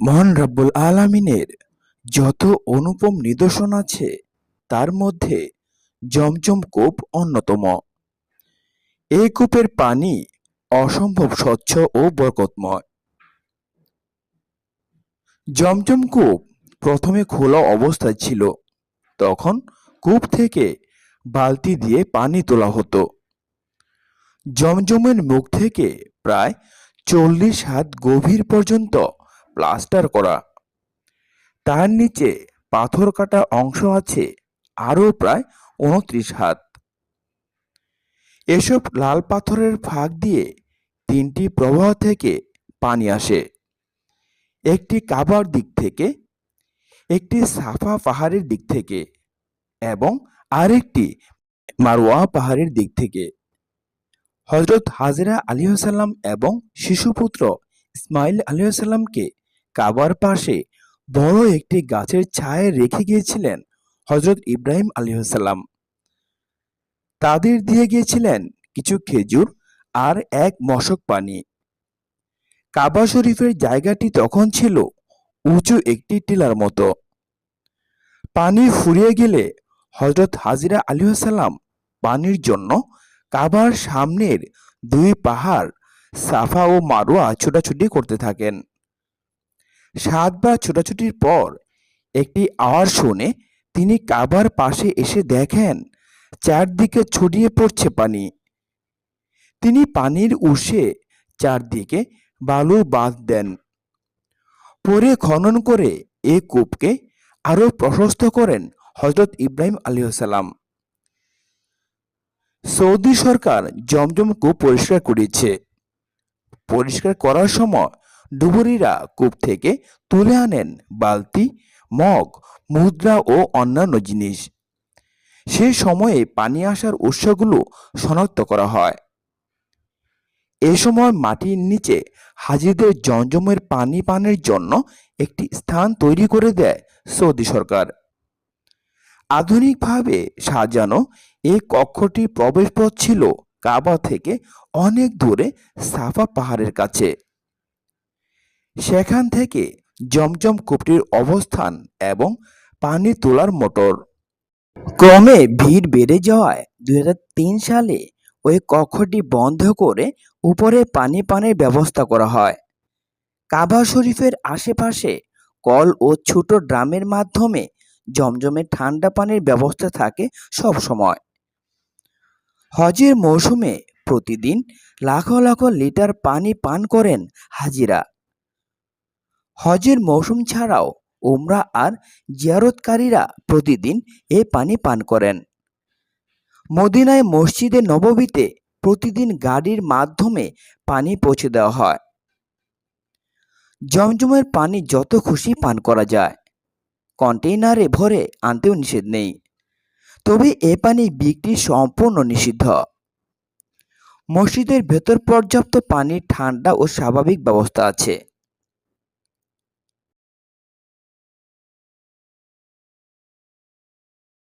মহান রাব্বুল আলামিনের যত অনুপম নিদর্শন আছে, তার মধ্যে জমজম কূপ অন্যতম। এই কূপের পানি অসম্ভব স্বচ্ছ ও বরকতময়। জমজম কূপ প্রথমে খোলা অবস্থায় ছিল, তখন কূপ থেকে বালতি দিয়ে পানি তোলা হতো। জমজমের মুখ থেকে প্রায় চল্লিশ হাত গভীর পর্যন্ত প্লাস্টার করা। তার নিচে পাথর কাটা অংশ আছে, আরও প্রায় উনত্রিশ হাত। এসব লাল পাথরের ফাঁক দিয়ে তিনটি প্রবাহ থেকে পানি আসে। একটি কাবার দিক থেকে, একটি সাফা পাহাড়ের দিক থেকে এবং আরেকটি মারওয়া পাহাড়ের দিক থেকে। হজরত হাজরা আলিহাসাল্লাম এবং শিশুপুত্র ইসমাইল আলিহাসাল্লামকে কাবার পাশে বড় একটি গাছের ছায়ায় রেখে গিয়েছিলেন হজরত ইব্রাহিম আলিহাসাল্লাম তাদের দিয়ে গিয়েছিলেন কিছু খেজুর আর এক মশক পানি। কাবা শরীফের জায়গাটি তখন ছিল উঁচু একটি টিলার মতো। পানি ফুরিয়ে গেলে হজরত হাজিরা আলিহাসাল্লাম পানির জন্য কাবার সামনের দুই পাহাড় সাফা ও মারোয়া ছোটাছুটি করতে থাকেন। সাতবার ছোটাছুটির পর একটি আওয়াজ শুনে তিনি কাবার পাশে এসে দেখেন, চারদিকে ছড়িয়ে পড়ছে পানি। তিনি পানির উষে চারদিকে বালু বাঁধ দেন। পরে খনন করে এ কূপকে আরও প্রশস্ত করেন হজরত ইব্রাহিম আলিহাসাল্লাম সৌদি সরকার জমজম কূপ পরিষ্কার করেছে। পরিষ্কার করার সময় ডুবুরিরা কূপ থেকে তুলে আনেন বালতি, মগ, মুদ্রা ও অন্যান্য জিনিস। সে সময়ে পানি আসার উৎসগুলো শনাক্ত করা হয়। এ সময় মাটির নিচে হাজিদের জমজমের পানি পানের জন্য একটি স্থান তৈরি করে দেয় সৌদি সরকার। আধুনিকভাবে সাজানো এই কক্ষটির প্রবেশপথ ছিল কাবা থেকে অনেক দূরে সাফা পাহাড়ের কাছে। সেখান থেকে জমজম কূপটির অবস্থান এবং পানি তোলার মোটর। ক্রমে ভিড় বেড়ে যাওয়ায় দুই হাজার তিন সালে ওই কক্ষটি বন্ধ করে উপরে পানি পানের ব্যবস্থা করা হয়। কাবা শরীফের আশেপাশে কল ও ছোট ড্রামের মাধ্যমে জমজমে ঠান্ডা পানির ব্যবস্থা থাকে সব সময়। হজের মৌসুমে প্রতিদিন লাখো লাখো লিটার পানি পান করেন হাজিরা। হজের মৌসুম ছাড়াও উমরা আর জিয়ারতকারীরা প্রতিদিন এ পানি পান করেন। মদিনায় মসজিদে নববীতে প্রতিদিন গাড়ির মাধ্যমে পানি পৌঁছে দেওয়া হয়। জমজমের পানি যত খুশি পান করা যায়। কন্টেইনারে ভরে আনতেও নিষেধ নেই। তবে এ পানি বিক্রি সম্পূর্ণ নিষিদ্ধ। মসজিদের ভেতর পর্যাপ্ত পানির ঠান্ডা ও স্বাভাবিক ব্যবস্থা আছে।